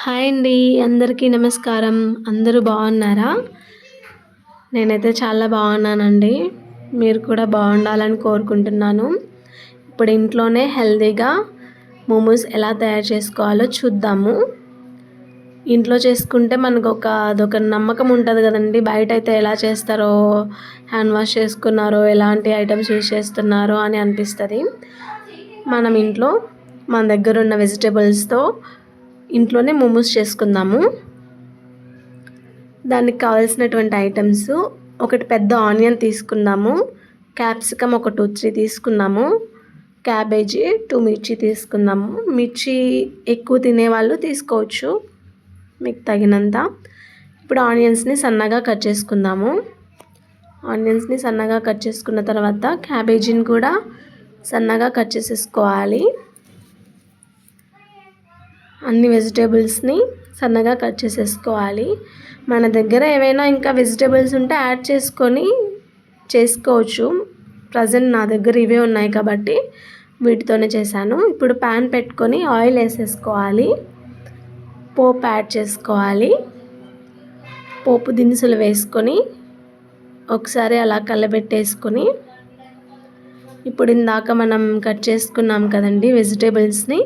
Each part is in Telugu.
హాయ్ అండి అందరికీ నమస్కారం. అందరూ బాగున్నారా? నేనైతే చాలా బాగున్నానండి. మీరు కూడా బాగుండాలని కోరుకుంటున్నాను. ఇప్పుడు ఇంట్లోనే హెల్తీగా మోమోస్ ఎలా తయారు చేసుకోవాలో చూద్దాము. ఇంట్లో చేసుకుంటే మనకు ఒక అదొక నమ్మకం ఉంటుంది కదండి. బయట అయితే ఎలా చేస్తారో హ్యాండ్ వాష్ చేసుకున్నారో ఎలాంటి ఐటమ్స్ యూజ్ చేస్తున్నారో అని అనిపిస్తుంది. మనం ఇంట్లో మన దగ్గర ఉన్న వెజిటేబుల్స్తో ఇంట్లోనే మోమోస్ చేసుకుందాము. దానికి కావాల్సినటువంటి ఐటమ్స్ ఒకటి పెద్ద ఆనియన్ తీసుకున్నాము క్యాప్సికమ్ ఒక టూ త్రీ తీసుకున్నాము. క్యాబేజీ టూ మిర్చి తీసుకున్నాము మిర్చి ఎక్కువ తినేవాళ్ళు తీసుకోవచ్చు మీకు తగినంత. ఇప్పుడు ఆనియన్స్ని సన్నగా కట్ చేసుకుందాము. ఆనియన్స్ని సన్నగా కట్ చేసుకున్న తర్వాత క్యాబేజీని కూడా సన్నగా కట్ చేసేసుకోవాలి. అన్ని వెజిటేబుల్స్ని సన్నగా కట్ చేసేసుకోవాలి. మన దగ్గర ఏవైనా ఇంకా వెజిటేబుల్స్ ఉంటే యాడ్ చేసుకొని చేసుకోవచ్చు. ప్రజెంట్ నా దగ్గర ఇవే ఉన్నాయి కాబట్టి వీటితోనే చేశాను. ఇప్పుడు ప్యాన్ పెట్టుకొని ఆయిల్ వేసేసుకోవాలి. పోపు యాడ్ చేసుకోవాలి. పోపు దినుసులు వేసుకొని ఒకసారి అలా కలబెట్టేసుకొని ఇప్పుడు ఇందాక మనం కట్ చేసుకున్నాం కదండి వెజిటేబుల్స్ని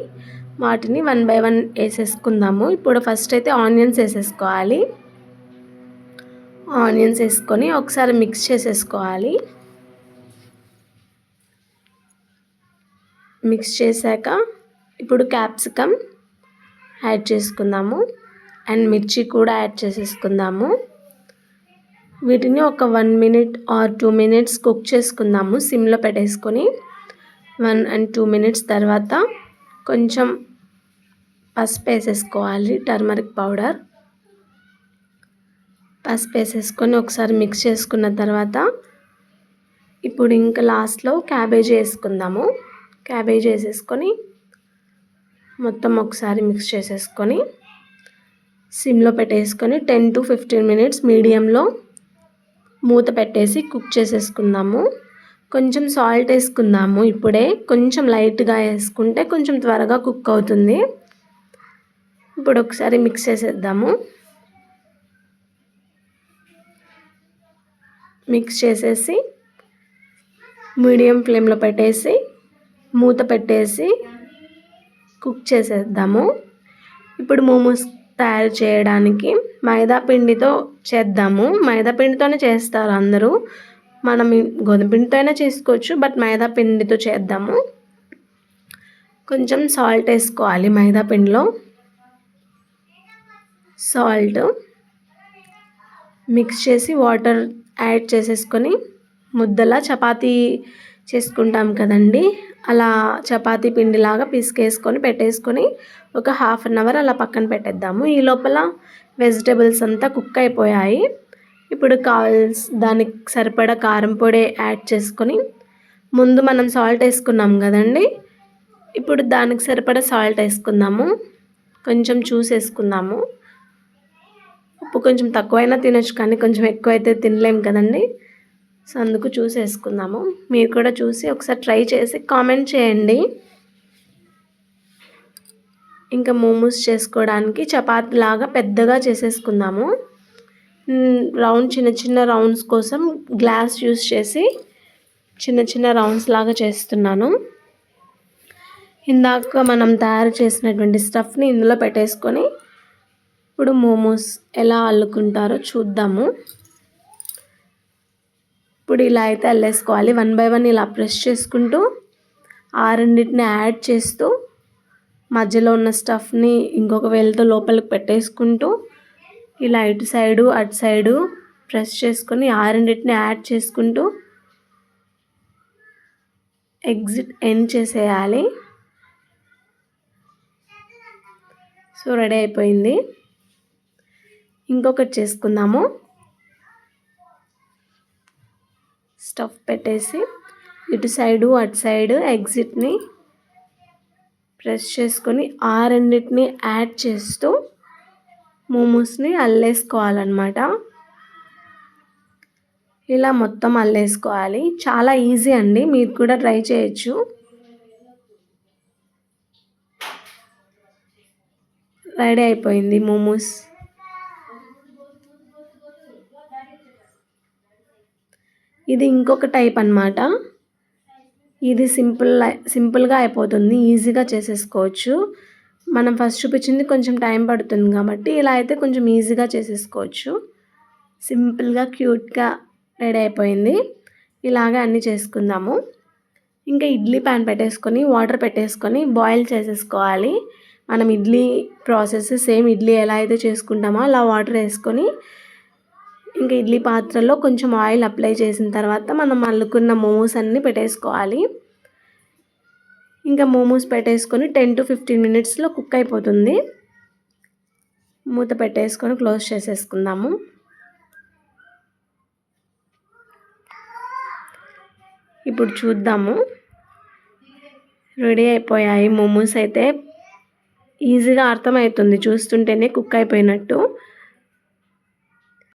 వాటిని వన్ బై వన్ వేసేసుకుందాము. ఇప్పుడు ఫస్ట్ అయితే ఆనియన్స్ వేసేసుకోవాలి. ఆనియన్స్ వేసుకొని ఒకసారి మిక్స్ చేసేసుకోవాలి. మిక్స్ చేశాక ఇప్పుడు క్యాప్సికమ్ యాడ్ చేసుకుందాము. అండ్ మిర్చి కూడా యాడ్ చేసేసుకుందాము. వీటిని ఒక one minute or two minutes cook చేసుకుందాము. సిమ్లో పెట్టేసుకొని వన్ అండ్ టూ మినిట్స్ తర్వాత కొంచెం పసుపు వేసేసుకోవాలి టర్మరిక్ పౌడర్. పసుపు వేసేసుకొని ఒకసారి మిక్స్ చేసుకున్న తర్వాత ఇప్పుడు ఇంకా లాస్ట్లో క్యాబేజీ వేసుకుందాము. క్యాబేజీ వేసేసుకొని మొత్తం ఒకసారి మిక్స్ చేసేసుకొని సిమ్లో పెట్టేసుకొని టెన్ టు ఫిఫ్టీన్ మినిట్స్ మీడియంలో మూత పెట్టేసి కుక్ చేసేసుకుందాము. కొంచెం సాల్ట్ వేసుకుందాము ఇప్పుడే. కొంచెం లైట్గా వేసుకుంటే కొంచెం త్వరగా కుక్ అవుతుంది. ఇప్పుడు ఒకసారి మిక్స్ చేసేద్దాము. మిక్స్ చేసేసి మీడియం ఫ్లేమ్లో పెట్టేసి మూత పెట్టేసి కుక్ చేసేద్దాము. ఇప్పుడు మోమోస్ తయారు చేయడానికి మైదా పిండితో చేద్దాము. మైదా పిండితోనే చేస్తారు అందరూ. మనం గోధుమ పిండితో అయినా చేసుకోవచ్చు బట్ మైదా పిండితో చేద్దాము. కొంచెం సాల్ట్ వేసుకోవాలి మైదా పిండిలో. సాల్ట్ మిక్స్ చేసి వాటర్ యాడ్ చేసేసుకొని ముద్దలా చపాతీ చేసుకుంటాం కదండి. అలా చపాతీ పిండిలాగా పిసికేసుకొని పెట్టేసుకొని ఒక హాఫ్ అన్ అవర్ అలా పక్కన పెట్టేద్దాము. ఈ లోపల వెజిటేబుల్స్ అంతా కుక్ అయిపోయాయి. ఇప్పుడు కావాల్సి దానికి సరిపడా కారం పొడి యాడ్ చేసుకొని ముందు మనం సాల్ట్ వేసుకున్నాం కదండి. ఇప్పుడు దానికి సరిపడా సాల్ట్ వేసుకుందాము. కొంచెం చూసేసుకుందాము ఉప్పు కొంచెం తక్కువైనా తినొచ్చు కానీ కొంచెం ఎక్కువ అయితే తినలేం కదండి. సో అందుకు చూసేసుకుందాము మీరు కూడా చూసి ఒకసారి ట్రై చేసి కామెంట్ చేయండి. ఇంకా మోమోస్ చేసుకోవడానికి చపాతీ లాగా పెద్దగా చేసేసుకుందాము. రౌండ్ చిన్న చిన్న రౌండ్స్ కోసం గ్లాస్ యూస్ చేసి చిన్న చిన్న రౌండ్స్ లాగా చేస్తున్నాను. ఇందాక మనం తయారు చేసినటువంటి స్టఫ్ని ఇందులో పెట్టేసుకొని ఇప్పుడు మోమోస్ ఎలా అల్లుకుంటారో చూద్దాము. ఇప్పుడు ఇలా అయితే అల్లేసుకోవాలి. వన్ బై వన్ ఇలా ప్రెస్ చేసుకుంటూ ఆ రెండింటిని యాడ్ చేస్తూ మధ్యలో ఉన్న స్టఫ్ని ఇంకొక వేలతో లోపలికి పెట్టేసుకుంటూ ఇలా ఇటు సైడు అటు సైడు ప్రెస్ చేసుకొని ఆ రెండింటిని యాడ్ చేసుకుంటూ ఎగ్జిట్ ఎండ్ చేసేయాలి. సో రెడీ అయిపోయింది. ఇంకొకటి చేసుకుందాము. స్టఫ్ పెట్టేసి ఇటు సైడు అటు సైడు ఎగ్జిట్ని ప్రెస్ చేసుకొని ఆ రెండింటిని యాడ్ చేస్తూ మోమోస్ని అల్లేసుకోవాలన్నమాట. ఇలా మొత్తం అల్లేసుకోవాలి. చాలా ఈజీ అండి. మీరు కూడా ట్రై చేయొచ్చు. రెడీ అయిపోయింది మోమోస్. ఇది ఇంకొక టైప్ అన్నమాట. ఇది సింపుల్ సింపుల్గా అయిపోతుంది. ఈజీగా చేసేసుకోవచ్చు. మనం ఫస్ట్ చూపించింది కొంచెం టైం పడుతుంది కాబట్టి ఇలా అయితే కొంచెం ఈజీగా చేసేసుకోవచ్చు. సింపుల్గా క్యూట్గా రెడీ అయిపోయింది. ఇలాగే అన్నీ చేసుకుందాము. ఇంకా ఇడ్లీ ప్యాన్ పెట్టేసుకొని వాటర్ పెట్టేసుకొని బాయిల్ చేసేసుకోవాలి. మనం ఇడ్లీ ప్రాసెస్ సేమ్ ఇడ్లీ ఎలా అయితే చేసుకుంటామో అలా వాటర్ వేసుకొని ఇంకా ఇడ్లీ పాత్రలో కొంచెం ఆయిల్ అప్లై చేసిన తర్వాత మనం అల్లుకున్న మోమోస్ అన్నీ పెట్టేసుకోవాలి. ఇంకా మోమోస్ పెట్టేసుకొని టెన్ టు ఫిఫ్టీన్ మినిట్స్లో కుక్ అయిపోతుంది. మూత పెట్టేసుకొని క్లోజ్ చేసేసుకుందాము. ఇప్పుడు చూద్దాము. రెడీ అయిపోయాయి మోమోస్ అయితే. ఈజీగా అర్థమవుతుంది చూస్తుంటేనే కుక్ అయిపోయినట్టు.